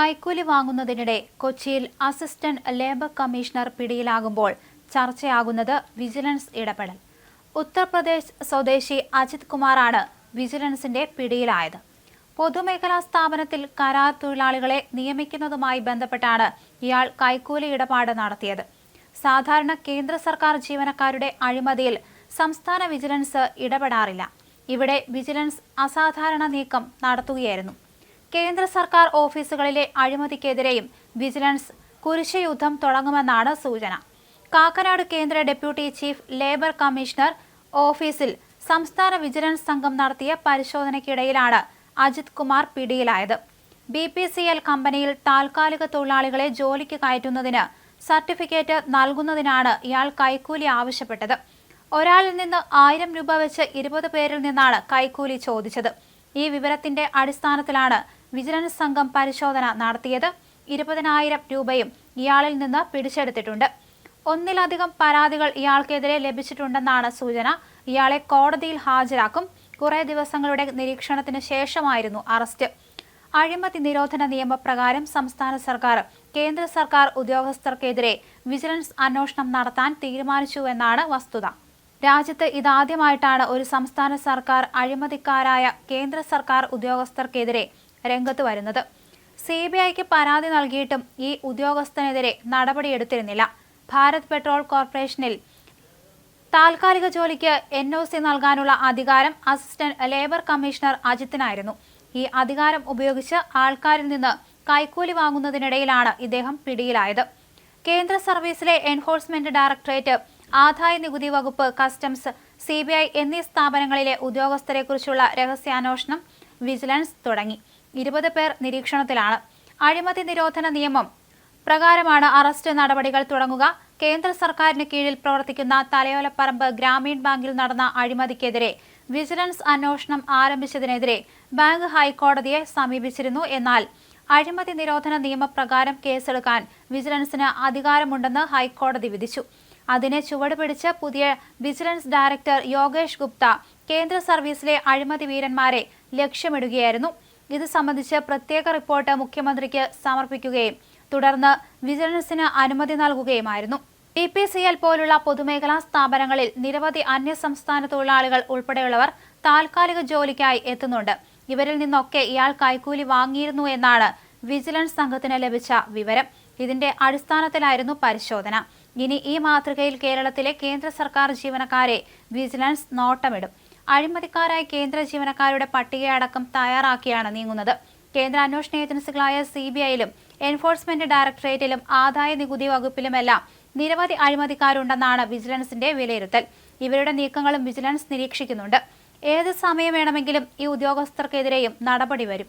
കൈക്കൂലി വാങ്ങുന്നതിനിടെ കൊച്ചിയിൽ അസിസ്റ്റന്റ് ലേബർ കമ്മീഷണർ പിടിയിലാകുമ്പോൾ ചർച്ചയാകുന്നത് വിജിലൻസ് ഇടപെടൽ. ഉത്തർപ്രദേശ് സ്വദേശി അജിത് കുമാറാണ് വിജിലൻസിന്റെ പിടിയിലായത്. പൊതുമേഖലാ സ്ഥാപനത്തിൽ കരാർ തൊഴിലാളികളെ നിയമിക്കുന്നതുമായി ബന്ധപ്പെട്ടാണ് ഇയാൾ കൈക്കൂലി ഇടപാട് നടത്തിയത്. സാധാരണ കേന്ദ്ര സർക്കാർ ജീവനക്കാരുടെ അഴിമതിയിൽ സംസ്ഥാന വിജിലൻസ് ഇടപെടാറില്ല. ഇവിടെ വിജിലൻസ് അസാധാരണ നീക്കം നടത്തുകയായിരുന്നു. കേന്ദ്ര സർക്കാർ ഓഫീസുകളിലെ അഴിമതിക്കെതിരെയും വിജിലൻസ് കുരിശയുദ്ധം തുടങ്ങുമെന്നാണ് സൂചന. കാക്കനാട് കേന്ദ്ര ഡെപ്യൂട്ടി ചീഫ് ലേബർ കമ്മീഷണർ ഓഫീസിൽ സംസ്ഥാന വിജിലൻസ് സംഘം നടത്തിയ പരിശോധനയ്ക്കിടയിലാണ് അജിത് കുമാർ പിടിയിലായത്. ബി പി സി എൽ കമ്പനിയിൽ താൽക്കാലിക തൊഴിലാളികളെ ജോലിക്ക് കയറ്റുന്നതിന് സർട്ടിഫിക്കറ്റ് നൽകുന്നതിനാണ് ഇയാൾ കൈക്കൂലി ആവശ്യപ്പെട്ടത്. ഒരാളിൽ നിന്ന് ആയിരം രൂപ വെച്ച് ഇരുപത് പേരിൽ നിന്നാണ് കൈക്കൂലി ചോദിച്ചത്. ഈ വിവരത്തിന്റെ അടിസ്ഥാനത്തിലാണ് വിജിലൻസ് സംഘം പരിശോധന നടത്തിയത് ഇരുപതിനായിരം രൂപയും ഇയാളിൽ നിന്ന് പിടിച്ചെടുത്തിട്ടുണ്ട്. ഒന്നിലധികം പരാതികൾ ഇയാൾക്കെതിരെ ലഭിച്ചിട്ടുണ്ടെന്നാണ് സൂചന. ഇയാളെ കോടതിയിൽ ഹാജരാക്കും. കുറേ ദിവസങ്ങളുടെ നിരീക്ഷണത്തിന് ശേഷമായിരുന്നു അറസ്റ്റ്. അഴിമതി നിരോധന നിയമപ്രകാരം സംസ്ഥാന സർക്കാർ കേന്ദ്ര സർക്കാർ ഉദ്യോഗസ്ഥർക്കെതിരെ വിജിലൻസ് അന്വേഷണം നടത്താൻ തീരുമാനിച്ചുവെന്നാണ് വസ്തുത. രാജ്യത്ത് ഇതാദ്യമായിട്ടാണ് ഒരു സംസ്ഥാന സർക്കാർ അഴിമതിക്കാരായ കേന്ദ്ര സർക്കാർ ഉദ്യോഗസ്ഥർക്കെതിരെ രംഗത്ത് വരുന്നത്. സി ബി ഐക്ക് പരാതി നൽകിയിട്ടും ഈ ഉദ്യോഗസ്ഥനെതിരെ നടപടിയെടുത്തിരുന്നില്ല. ഭാരത് പെട്രോൾ കോർപ്പറേഷനിൽ താൽക്കാലിക ജോലിക്ക് എൻ ഒ സി നൽകാനുള്ള അധികാരം അസിസ്റ്റന്റ് ലേബർ കമ്മീഷണർ അജിത്തിനായിരുന്നു. ഈ അധികാരം ഉപയോഗിച്ച് ആൾക്കാരിൽ നിന്ന് കൈക്കൂലി വാങ്ങുന്നതിനിടയിലാണ് ഇദ്ദേഹം പിടിയിലായത്. കേന്ദ്ര സർവീസിലെ എൻഫോഴ്സ്മെന്റ് ഡയറക്ടറേറ്റ് ആദായ നികുതി വകുപ്പ് കസ്റ്റംസ് സി എന്നീ സ്ഥാപനങ്ങളിലെ ഉദ്യോഗസ്ഥരെക്കുറിച്ചുള്ള രഹസ്യാന്വേഷണം വിജിലൻസ് തുടങ്ങി. ഇരുപത് പേർ നിരീക്ഷണത്തിലാണ്. അഴിമതി നിരോധന നിയമം പ്രകാരമാണ് അറസ്റ്റ് നടപടികൾ തുടങ്ങുക. കേന്ദ്ര സർക്കാരിന് കീഴിൽ പ്രവർത്തിക്കുന്ന തലയോലപ്പറമ്പ് ഗ്രാമീൺ ബാങ്കിൽ നടന്ന അഴിമതിക്കെതിരെ വിജിലൻസ് അന്വേഷണം ആരംഭിച്ചതിനെതിരെ ബാങ്ക് ഹൈക്കോടതിയെ സമീപിച്ചിരുന്നു. എന്നാൽ അഴിമതി നിരോധന നിയമപ്രകാരം കേസെടുക്കാൻ വിജിലൻസിന് അധികാരമുണ്ടെന്ന് ഹൈക്കോടതി വിധിച്ചു. അതിനെ ചുവടുപിടിച്ച് പുതിയ വിജിലൻസ് ഡയറക്ടർ യോഗേഷ് ഗുപ്ത കേന്ദ്ര സർവീസിലെ അഴിമതി വീരന്മാരെ ലക്ഷ്യമിടുകയായിരുന്നു. ഇത് സംബന്ധിച്ച് പ്രത്യേക റിപ്പോർട്ട് മുഖ്യമന്ത്രിക്ക് സമർപ്പിക്കുകയും തുടർന്ന് വിജിലൻസിന് അനുമതി നൽകുകയുമായിരുന്നു. ബി പി സി എൽ പോലുള്ള പൊതുമേഖലാ സ്ഥാപനങ്ങളിൽ നിരവധി അന്യസംസ്ഥാന തൊഴിലാളികൾ ഉൾപ്പെടെയുള്ളവർ താൽക്കാലിക ജോലിക്കായി എത്തുന്നുണ്ട്. ഇവരിൽ നിന്നൊക്കെ ഇയാൾ കൈക്കൂലി വാങ്ങിയിരുന്നു എന്നാണ് വിജിലൻസ് സംഘത്തിന് ലഭിച്ച വിവരം. ഇതിന്റെ അടിസ്ഥാനത്തിലായിരുന്നു പരിശോധന. ഇനി ഈ മാതൃകയിൽ കേരളത്തിലെ കേന്ദ്ര സർക്കാർ ജീവനക്കാരെ വിജിലൻസ് നോട്ടമിടും. അഴിമതിക്കാരായ കേന്ദ്ര ജീവനക്കാരുടെ പട്ടികയടക്കം തയ്യാറാക്കിയാണ് നീങ്ങുന്നത്. കേന്ദ്ര അന്വേഷണ ഏജൻസികളായ സി ബി ഐയിലും എൻഫോഴ്സ്മെന്റ് ഡയറക്ടറേറ്റിലും ആദായ നികുതി വകുപ്പിലുമെല്ലാം നിരവധി അഴിമതിക്കാരുണ്ടെന്നാണ് വിജിലൻസിന്റെ വിലയിരുത്തൽ. ഇവരുടെ നീക്കങ്ങളും വിജിലൻസ് നിരീക്ഷിക്കുന്നുണ്ട്. ഏത് സമയം വേണമെങ്കിലും ഈ ഉദ്യോഗസ്ഥർക്കെതിരെയും നടപടി വരും.